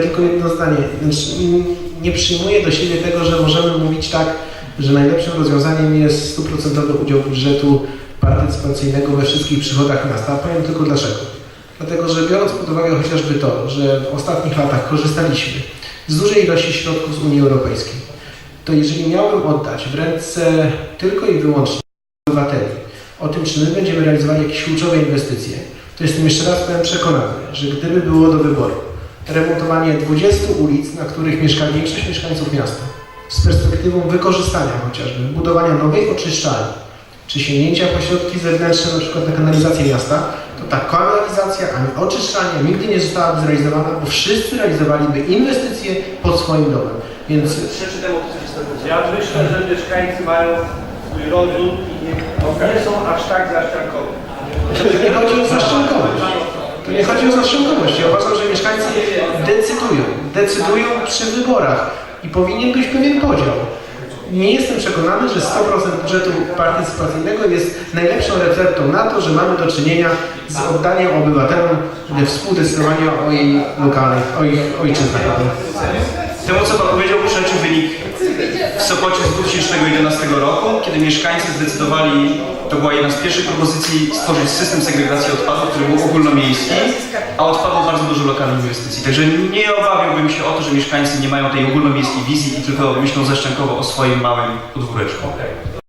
Tylko jedno zdanie. Znaczy, Nie przyjmuję do siebie tego, że możemy mówić tak, że najlepszym rozwiązaniem jest stuprocentowy udział budżetu partycypacyjnego we wszystkich przychodach miasta. Powiem tylko dlaczego. Dlatego, że biorąc pod uwagę chociażby to, że w ostatnich latach korzystaliśmy z dużej ilości środków z Unii Europejskiej, to jeżeli miałbym oddać w ręce tylko i wyłącznie obywateli o tym, czy my będziemy realizowali jakieś kluczowe inwestycje, to jestem jeszcze raz powiem przekonany, że gdyby było do wyboru remontowanie 20 ulic, na których mieszka większość mieszkańców miasta, z perspektywą wykorzystania chociażby, budowania nowej oczyszczalni, czy sięgnięcia po środki zewnętrzne, na przykład na kanalizację miasta, to ta kanalizacja ani oczyszczalnia nigdy nie zostałaby zrealizowana, bo wszyscy realizowaliby inwestycje pod swoim domem. Więc stało. Ja myślę, że mieszkańcy mają swój rozum i nie, nie są aż tak zaszczarkowi. to nie chodzi o zaszczękowość. To nie chodzi o zaszczękowość. Ja uważam, że mieszkańcy decydują. Decydują przy wyborach i powinien być pewien podział. Nie jestem przekonany, że 100% budżetu partycypacyjnego jest najlepszą receptą na to, że mamy do czynienia z oddaniem obywatelom współdecydowania o jej lokalnych, o ich ojczyznach. Temu, co Pan powiedział, przeczy wynik w Sopocie z 2011 roku, kiedy mieszkańcy zdecydowali, to była jedna z pierwszych propozycji, stworzyć system segregacji odpadów, który był ogólnomiejski, a odpadło bardzo dużo lokalnych inwestycji. Także nie obawiałbym się o to, że mieszkańcy nie mają tej ogólnomiejskiej wizji i tylko myślą zaszczękowo o swoim małym podwóreczku.